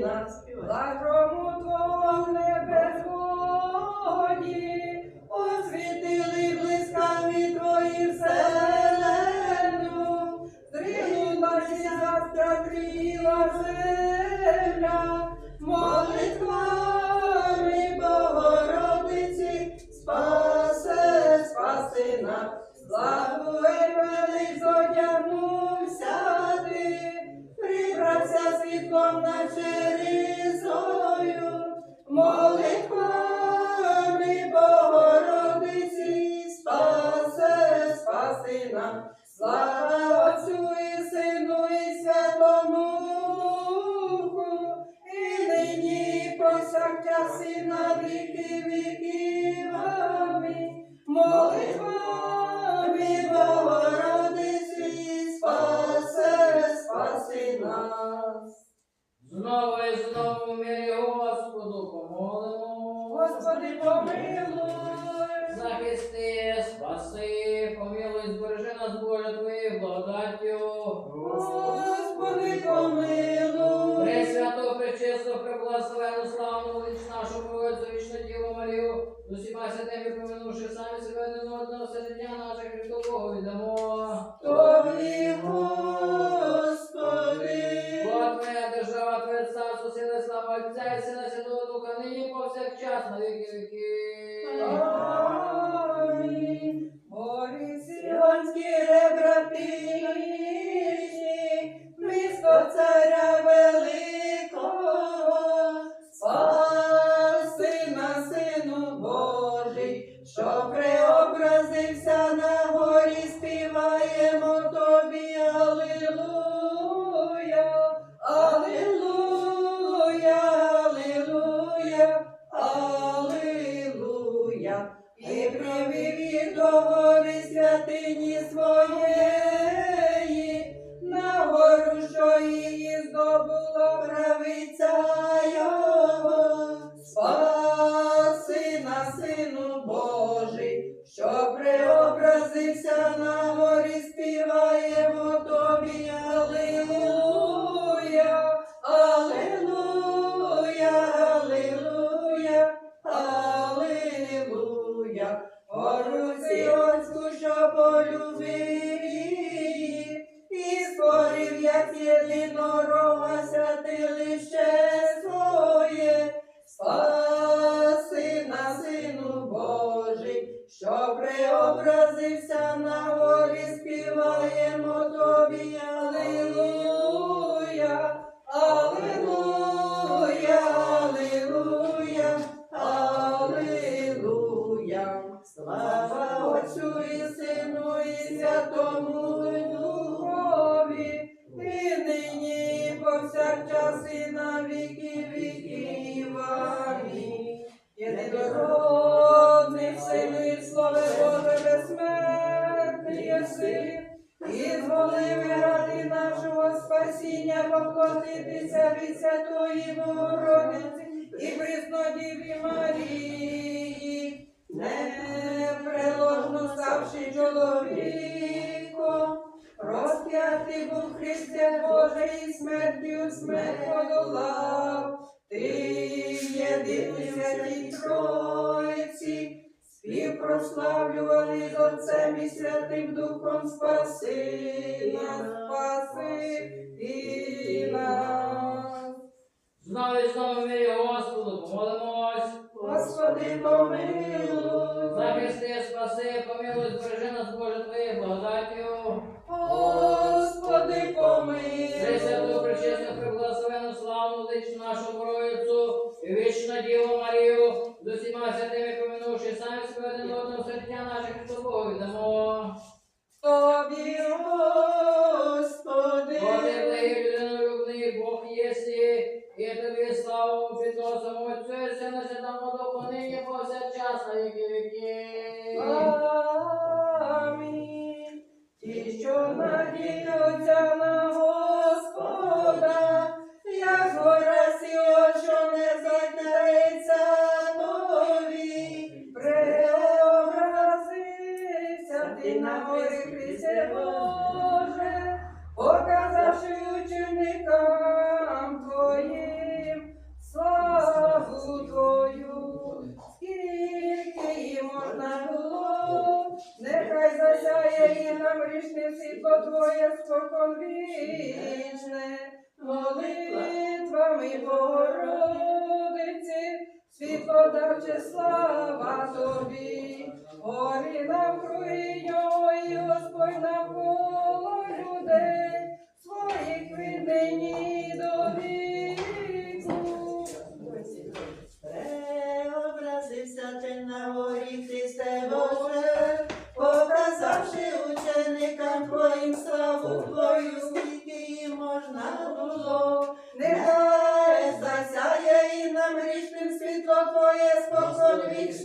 Lá. Lá como tu нині і повсякчас на віки віків. Амінь. Молитвами Богородиці, спасе, спаси нас. Знову і знову мирі Господу помолимо. Господи, помилуй. Захисти, спаси, помилуй, збережи нас, Боже, Твоєю благодаттю. Господи, помилуй. Пресвято, пречисто, преблагословену, славну, усіма святими поминувши самі себе не одного, життя наше Христового віддамо. Тобі, Господи. Бо Твоя держава, Твоє царство, сила, слава Отця і Сина Святого Духа, нині повсякчас на віки віки. Амінь. Що преобразився на горі, співаємо тобі, Аллилуйя, Аллилуйя, Аллилуйя, Аллилуйя. І провів їх до гори святині своєї, Гору Сіонську, що полюбив її, і створив, як єдинорога святилище своє. Спаси на сину Божий, що преобразився на горі, співаємо тобі, Аллилуйя, спасіння поплатитися від Святої Богородиці і Преснодіві Марії, непреложно ставши чоловіком, розп'ятий був Христе Божий, і смертю смерть подолав. Ти єдиний святій Тройці, співпрославлювали з Отцем і Святим Духом спаси І мирі Господу помолимось. Господи, помилуй. Захисти, спаси, помилуй, збережи нас, Боже, Твоєю благодаттю. Повсякчас на віки віки. Що надійдуться на молитвами Богородиці, світлодавче слава Тобі, горі навкруги нього, і Господь навколо людей, своїх віднині до віку. Преобразився ти на горі, Христе Боже, показавши ученикам Твоїм славу Твою, скільки їм можна було.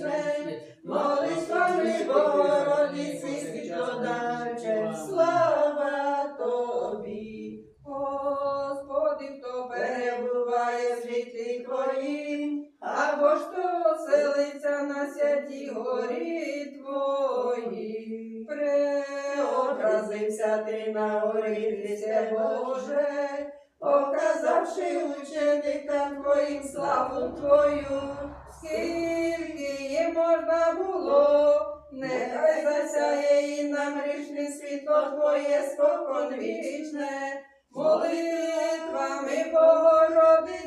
Вічне, молитвами Богородиці світлодавче, слава Тобі. Господи, хто Перебуває в світлі Твоїм, або ж селиться на святій горі Твої, Преобразився ти на горі, Боже, показавши ученикам Твоїм славу Твою, скільки її можна було, нехай засяє і нам річне світло Твоє спокон вічне, молитвами Богородиці,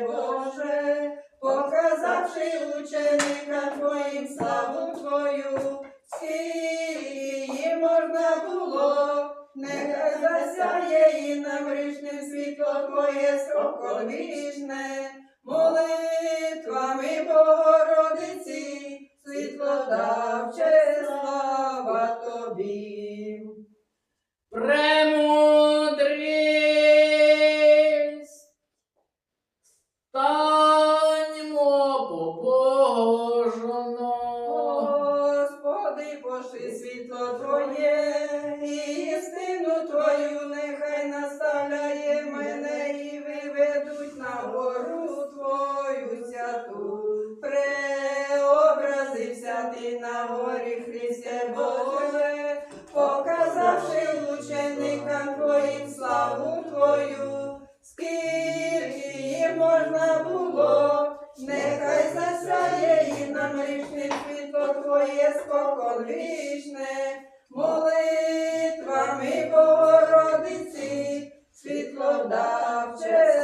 Боже, показавши ученикам Твоїм славу Твою, їм можна було, нехай засяє і нам грішним світло Твоє вічне, молитвами Богородиці, світлодавче слава Тобі. Премудрість. Гору Твою святу. Преобразився ти на горі Христе Боже, показавши ученикам Твоїм славу Твою, скільки їм можна було, нехай засяє і нам грішним світло Твоє спокон вічне, молитвами Богородиці, світлодавче